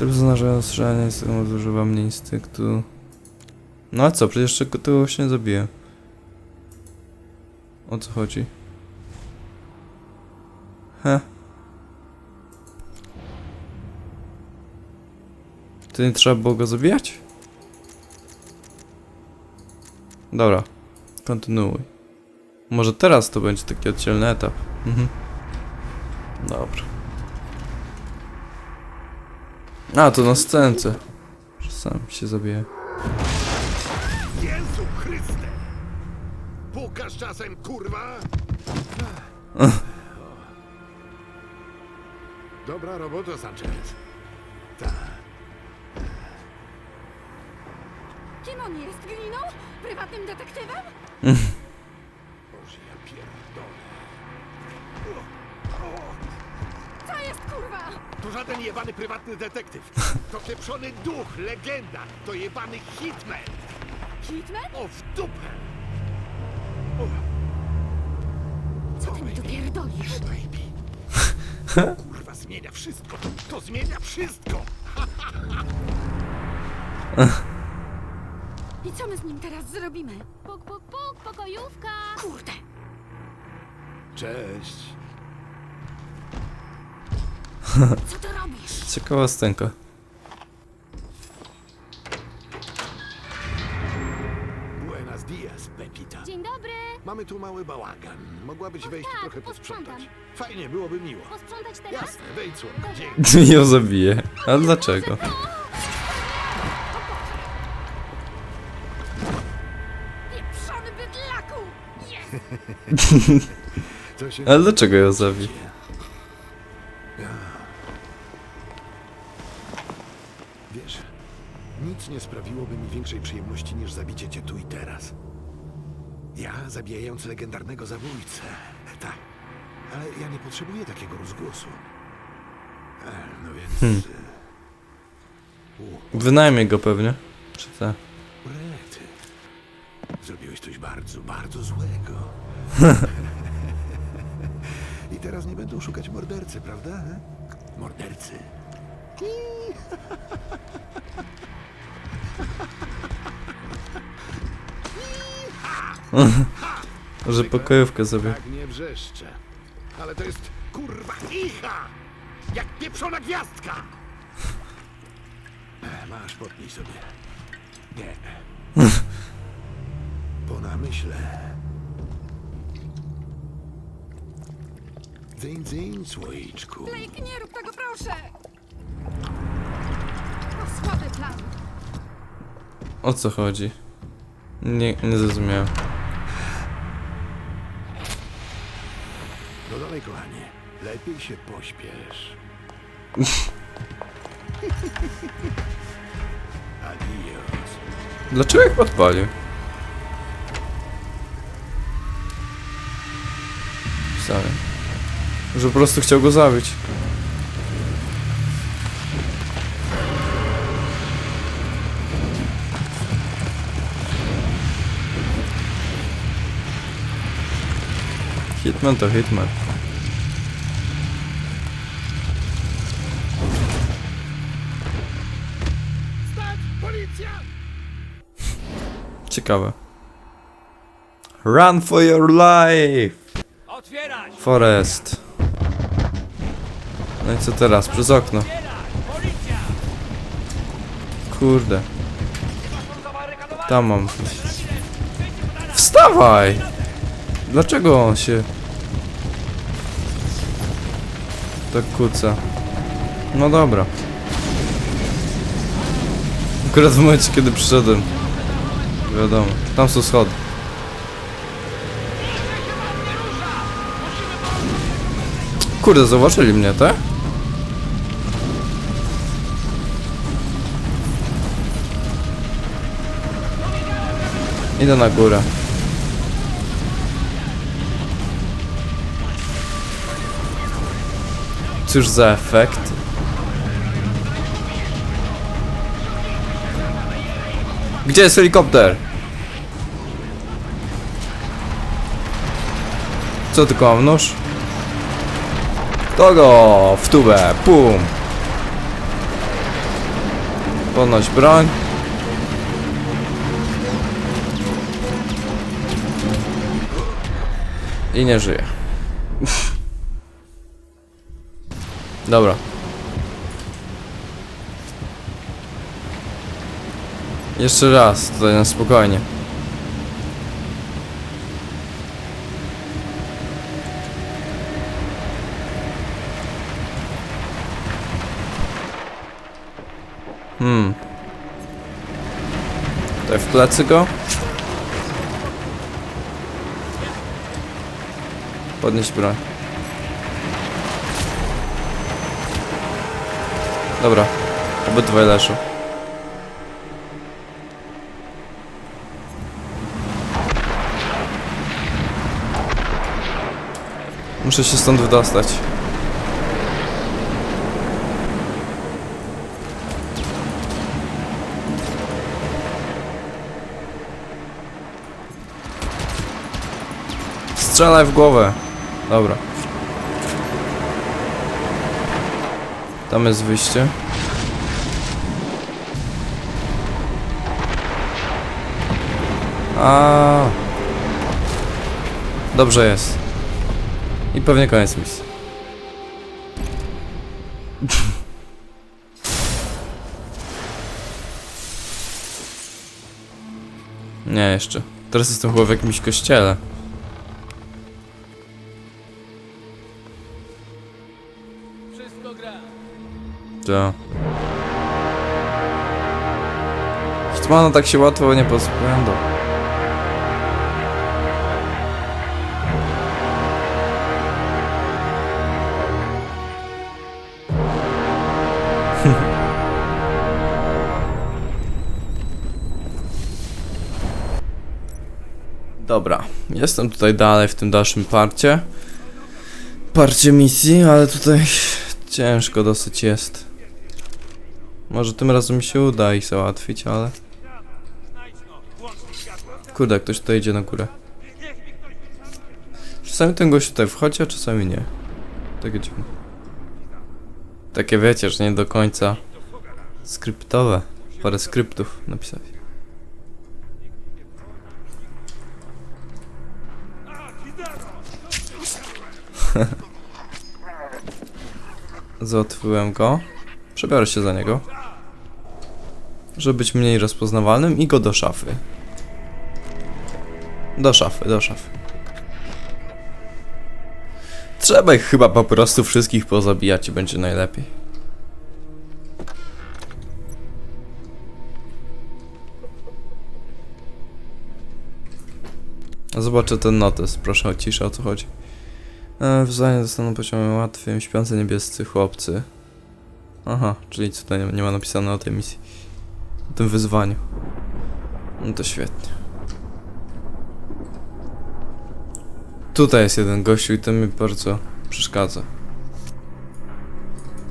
Tryb znalezienia strzelania jest używa mnie instynktu. No a co, przecież tego się nie zabiję. O co chodzi? He. To nie trzeba było go zabijać? Dobra, kontynuuj. Może teraz to będzie taki oddzielny etap. Mhm. Dobra. A, to na scence. Sam się zabije. Jezu Chryste! Pukasz czasem, kurwa? Dobra robota, Sanchez. Tak. Kim on jest? Gliną? Prywatnym detektywem? To żaden jebany prywatny detektyw. To pieprzony duch, legenda. To jebany hitman. Hitman? O, w dupę! O, Co ty mi tu pierdolisz? baby. Kurwa, zmienia wszystko. To zmienia wszystko. I co my z nim teraz zrobimy? Puk, puk, puk, pokojówka! Kurde! Cześć. Co ty robisz? Ciekawa scenka. Buenos dias, Pepita. Dzień dobry! Mamy tu mały bałagan. Mogłabyś wejść tak, trochę posprzątam. posprzątać. Fajnie, byłoby miło. Posprzątać teraz? Jasne, wejdź słonko. Dzięki. Nie ją zabije. A dlaczego? Pieprzony bydlaku! Jest! To się... Dlaczego ją zabi? Wiesz, nic nie sprawiłoby mi większej przyjemności niż zabicie cię tu i teraz. Ja zabijając legendarnego zabójcę. Tak. Ale ja nie potrzebuję takiego rozgłosu. E, no więc... Hmm. U, Wynajmie go pewnie. Czy co? rety. Zrobiłeś coś bardzo, bardzo złego. I teraz nie będą szukać mordercy, prawda? Mordercy. Że pokojówkę sobie. Tak nie wrzeszczę. Ale to jest kurwa icha! Jak pieprzona gwiazdka! E, Masz, potnij sobie. Nie. Po namyśle. Dzyń, dzyń, słoiczku. Blake, nie rób tego, proszę! O co chodzi? Nie, nie zrozumiałem. No dalej, kochanie. Lepiej się pośpiesz. Adios. Dlaczego ich podpalił? Wcale. Że po prostu chciał go zabić. Hitman to Hitman. Ciekawe. Run for your life! Forest. No i co teraz? Przez okno. Kurde. Tam mam. Wstawaj! Dlaczego on się... Tak kłóca? No dobra. Akurat w momencie, kiedy przyszedłem. Wiadomo. Tam są schody. Kurde, zauważyli mnie, tak? Idę na górę. Cóż za efekt. Gdzie jest helikopter? Co tylko mam nóż? Kogo? W tubę, pum. Podnoś broń. I nie żyje. Dobra. Jeszcze raz, tutaj na spokojnie. Hmm. Tutaj w plecy go. Podnieść broń. Dobra. Obydwaj leżą. Muszę się stąd wydostać. Strzelaj w głowę. Dobra. Tam jest wyjście. A. Dobrze jest. I pewnie koniec misji. Nie, jeszcze. Teraz jestem chyba w jakimś kościele. To. Hitmana tak się łatwo nie pozbędą. Dobra, jestem tutaj dalej w tym dalszym parcie. Parcie misji, ale tutaj ciężko dosyć jest. Może tym razem mi się uda ich załatwić, ale... Kurde, ktoś tutaj idzie na górę. Czasami ten gość tutaj wchodzi, a czasami nie. Takie dziwne. Takie wiecie, że nie do końca skryptowe. Parę skryptów napisać. Załatwiłem go. Przebiorę się za niego. Żeby być mniej rozpoznawalnym i go do szafy. Do szafy, do szafy. Trzeba ich chyba po prostu wszystkich pozabijać i będzie najlepiej. Zobaczę ten notes, proszę o ciszę, o co chodzi. E, Wyzwania zostaną poziomem łatwym, śpiący niebiescy chłopcy. Aha, czyli tutaj nie ma napisane o tej misji. Tym wyzwaniu. No to świetnie. Tutaj jest jeden gościu i to mi bardzo przeszkadza.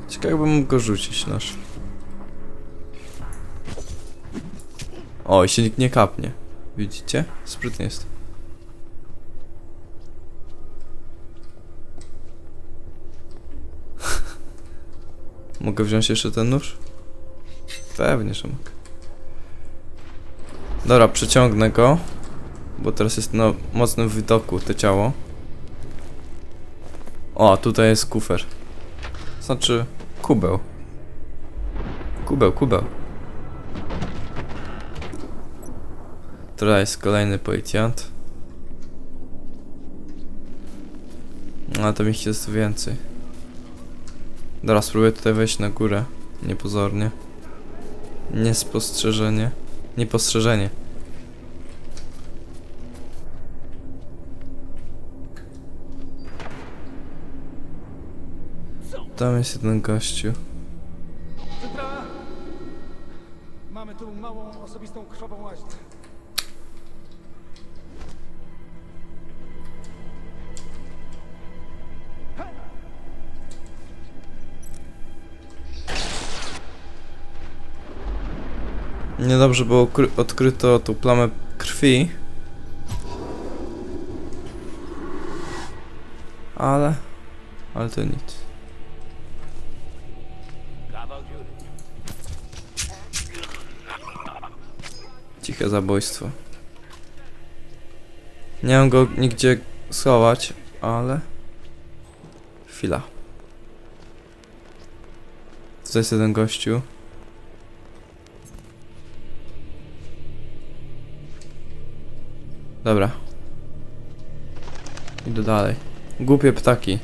Ciekawe jakbym mógł go rzucić nasz. O, i się nikt nie kapnie. Widzicie? Sprytnie jest. Mogę wziąć jeszcze ten nóż? Pewnie, że mogę. Dobra, przeciągnę go. Bo teraz jest na mocnym widoku to ciało. O, tutaj jest kufer. Znaczy, kubeł. Kubeł, kubeł. Tutaj jest kolejny policjant. No, A tam ich jest więcej. Dobra, spróbuję tutaj wejść na górę. Niepozornie. Niespostrzeżenie. Niepostrzeżenie. Tam jest jeden gościu. Mamy tu małą, osobistą krwawą łaźnię. Niedobrze, ukry- odkryto tu plamę krwi. Ale... Ale to nic. Ciche zabójstwo. Nie mam go nigdzie schować, ale... Chwila. Tutaj jest jeden gościu. Dobra. Idę dalej. Głupie ptaki.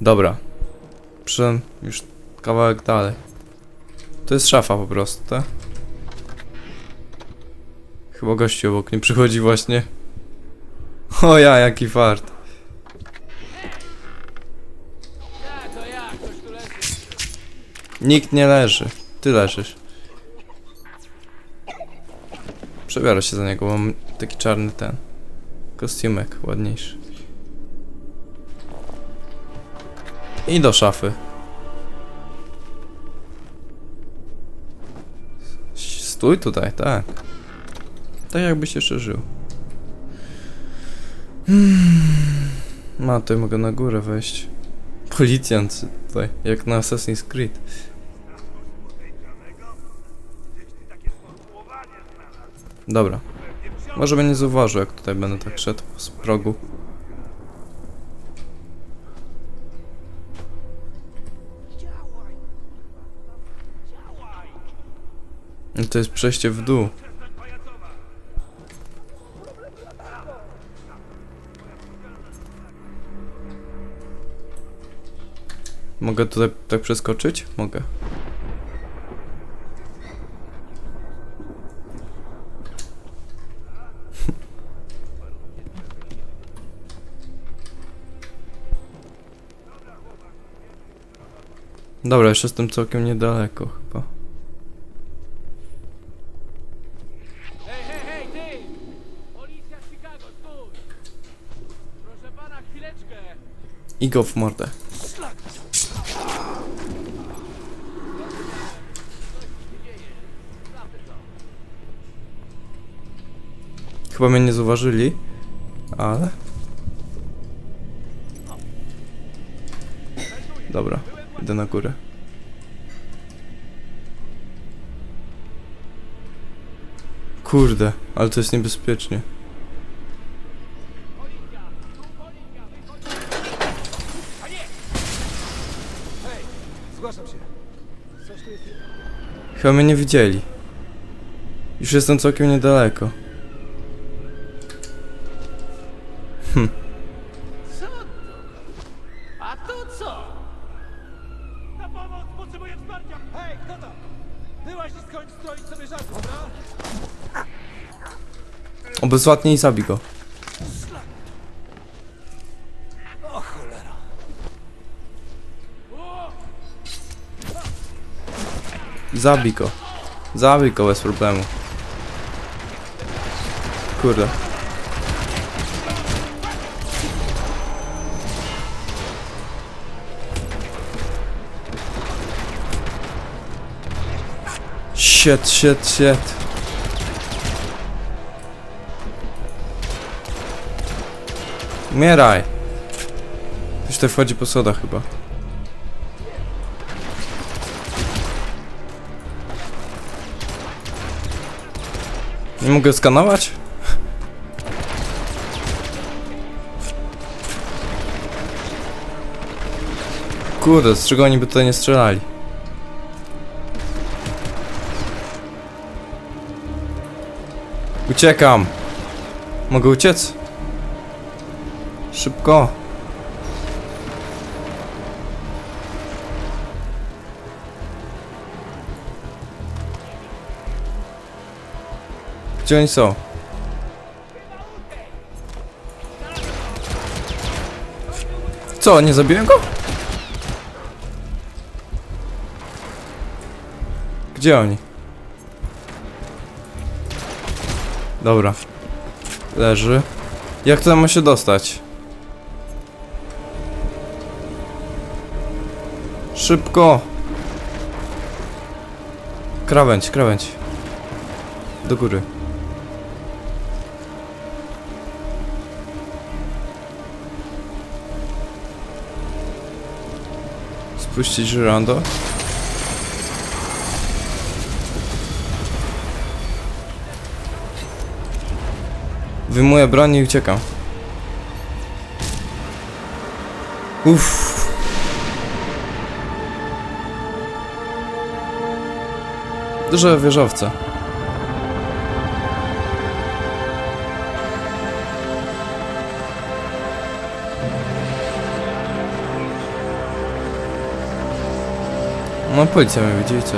Dobra. Przyszedłem już kawałek dalej. To jest szafa po prostu, tak? Chyba gościu obok nie przychodzi właśnie. O ja, jaki fart. Nikt nie leży. Ty leżysz. Przebiorę się za niego, mam taki czarny ten. Kostiumek ładniejszy. I do szafy. Stój tutaj, tak. Tak jakbyś jeszcze żył. Hmm. Ma, tutaj mogę na górę wejść. Policjant tutaj, jak na Assassin's Creed. Dobra. Może mnie nie zauważył, jak tutaj będę tak szedł z progu. No To jest przejście w dół. Mogę tutaj tak przeskoczyć? Mogę. Dobra, jeszcze jestem całkiem niedaleko chyba. Hej, hej, hej, ty! Policja Chicago, stój! Proszę pana, chwileczkę. I go w mordę. Chyba mnie nie zauważyli, ale... na górę. Kurde, ale to jest niebezpiecznie. Jest... Chyba mnie nie widzieli. Już jestem całkiem niedaleko. Obezwładnij i zabij go. Zabij go. Zabij go bez problemu. Kurde. Shit, shit, shit. Umieraj. Ktoś tutaj wchodzi po schodach chyba. Nie mogę skanować? Kurde, z czego oni by tutaj nie strzelali? Uciekam! Mogę uciec? Szybko! Gdzie oni są? Co, nie zabiłem go? Gdzie oni? Dobra. Leży. Jak to ma się dostać? Szybko! Krawędź, krawędź. Do góry. Puścić żyrando. Wyjmuję broń i uciekam. Uff. Duże wieżowce. No policja mnie widzi, co?